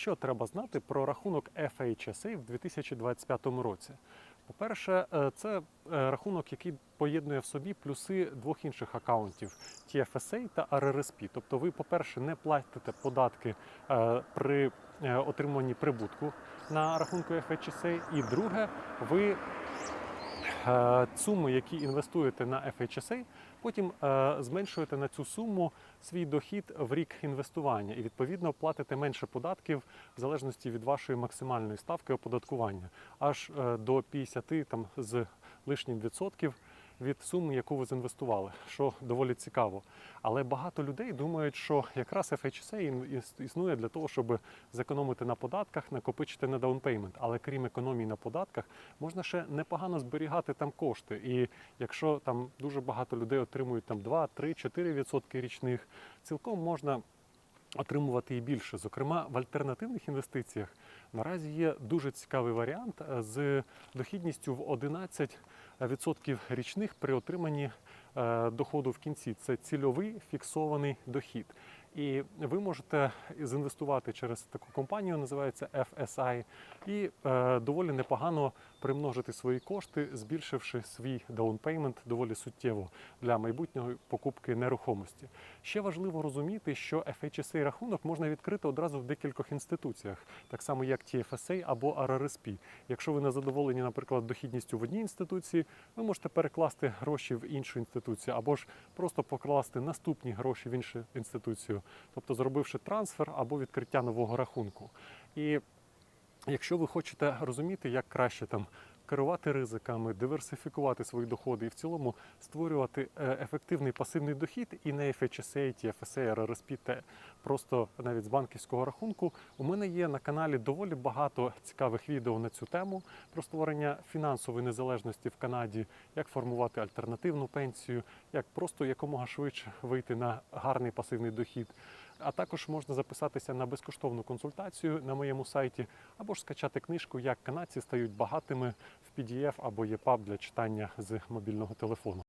що треба знати про рахунок FHSA в 2025 році? По-перше, е, це е, рахунок, який поєднує в собі плюси двох інших акаунтів TFSA та RRSP. Тобто, ви, по-перше, не платите податки е, при отриманні прибутку на рахунку FHSA. І друге, ви суми, які інвестуєте на FHSA, потім е, зменшуєте на цю суму свій дохід в рік інвестування і відповідно платите менше податків в залежності від вашої максимальної ставки оподаткування, аж е, до 50 там з лишнім відсотків від суми, яку ви зінвестували, що доволі цікаво. Але багато людей думають, що якраз FHSA існує для того, щоб зекономити на податках, накопичити на даунпеймент. Але крім економії на податках, можна ще непогано зберігати там кошти. І якщо там дуже багато людей отримують там 2, 3, 4 відсотки річних, цілком можна отримувати і більше. Зокрема, в альтернативних інвестиціях наразі є дуже цікавий варіант е, з дохідністю в 11% річних при отриманні е, доходу в кінці. Це цільовий фіксований дохід. І ви можете зінвестувати через таку компанію, називається FSI, і е, доволі непогано примножити свої кошти, збільшивши свій даунпеймент доволі суттєво для майбутньої покупки нерухомості. Ще важливо розуміти, що FHSA рахунок можна відкрити одразу в декількох інституціях, так само як TFSA або RRSP. Якщо ви не задоволені, наприклад, дохідністю в одній інституції, ви можете перекласти гроші в іншу інституцію, або ж просто покласти наступні гроші в іншу інституцію, тобто зробивши трансфер або відкриття нового рахунку. І Якщо ви хочете розуміти, як краще там керувати ризиками, диверсифікувати свої доходи і в цілому створювати е, ефективний пасивний дохід і не FHSA, TFSA, RRSP, те просто навіть з банківського рахунку, у мене є на каналі доволі багато цікавих відео на цю тему про створення фінансової незалежності в Канаді, як формувати альтернативну пенсію, як просто якомога швидше вийти на гарний пасивний дохід. А також можна записатися на безкоштовну консультацію на моєму сайті, або ж скачати книжку, як канадці стають багатими в PDF або EPUB для читання з мобільного телефону.